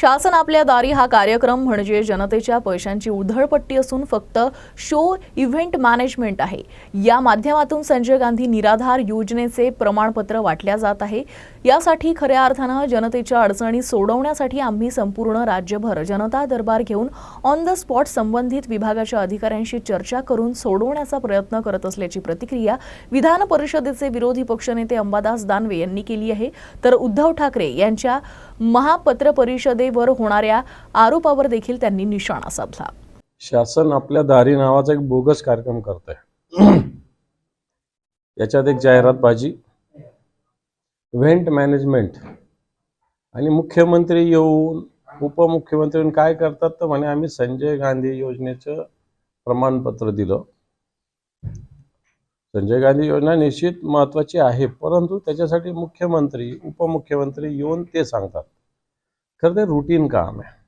शासन आपल्या दारी हा कार्यक्रम म्हणजे जनतेच्या पैशांची उधळपट्टी असून फक्त शो इव्हेंट मॅनेजमेंट आहे. या माध्यमातून संजय गांधी निराधार योजनेचे प्रमाणपत्र वाटल्या जात आहे. यासाठी खऱ्या अर्थानं जनतेच्या अडचणी सोडवण्यासाठी आम्ही संपूर्ण राज्यभर जनता दरबार घेऊन ऑन द स्पॉट संबंधित विभागाच्या अधिकाऱ्यांशी चर्चा करून सोडवण्याचा प्रयत्न करत असल्याची प्रतिक्रिया विधान परिषदेचे विरोधी पक्षनेते अंबादास दानवे यांनी केली आहे. तर उद्धव ठाकरे यांच्या महापत्र परिषदे परिषदेवर होणाऱ्या आरोपावर देखील त्यांनी निशाणा साधला. शासन आपल्या दारी नावाचा एक बोगस कार्यक्रम करत आहे याच्यात एक जाहिरातबाजी इव्हेंट मॅनेजमेंट आणि मुख्यमंत्री येऊन उपमुख्यमंत्री येऊन काय करतात तर म्हणे आम्ही संजय गांधी योजनेचं प्रमाणपत्र दिलं. संजय गांधी योजना निश्चित महत्वाची आहे परंतु त्याच्यासाठी मुख्यमंत्री उपमुख्यमंत्री येऊन ते सांगतात. खरं ते रुटीन काम आहे.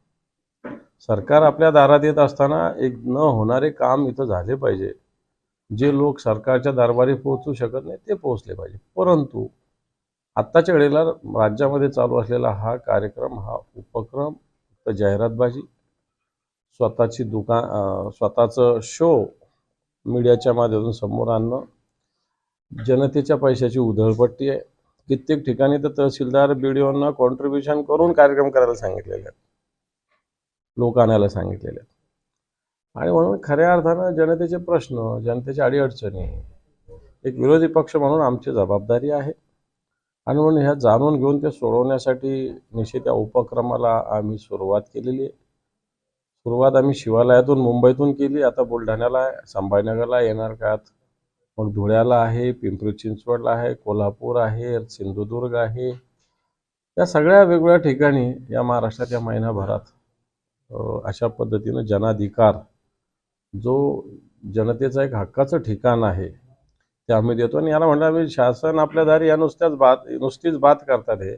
सरकार आपल्या दारात येत असताना एक न होणारे काम इथं झाले पाहिजे. जे लोक सरकारच्या दरबारी पोहोचू शकत नाही ते पोहोचले पाहिजे. परंतु आत्ताच्या वेळेला राज्यामध्ये चालू असलेला हा कार्यक्रम हा उपक्रम फक्त जाहिरातबाजी स्वतःची दुकान अं, स्वतःचं शो मीडियाच्या माध्यमातून समोर आणणं जनतेच्या पैशाची उधळपट्टी आहे. कित्येक ठिकाणी तर तहसीलदार बीडीओना कॉन्ट्रीब्युशन करून कार्यक्रम करायला सांगितलेले आहेत. लोक आणायला सांगितलेले आहेत. आणि म्हणून खऱ्या अर्थानं जनतेचे प्रश्न जनतेच्या अडीअडचणी एक विरोधी पक्ष म्हणून आमची जबाबदारी आहे. आणि म्हणून ह्या जाणून घेऊन ते सोडवण्यासाठी निश्चित या उपक्रमाला आम्ही सुरुवात केलेली आहे. सुरुवात आम्ही शिवालयातून मुंबईतून केली. आता बुलढाण्याला संभाजीनगरला येणार काळात मग धुळ्याला आहे पिंपरी चिंचवडला आहे कोल्हापूर आहे सिंधुदुर्ग आहे. या सगळ्या वेगवेगळ्या ठिकाणी या महाराष्ट्राच्या महिन्याभरात महिनाभरात अशा पद्धतीनं जनाधिकार जो जनतेचा एक हक्काचं ठिकाण आहे ते आम्ही देतो. आणि याला म्हणलं आम्ही शासन आपल्या दारी या नुसत्याच बात नुसतीच बात करतात हे.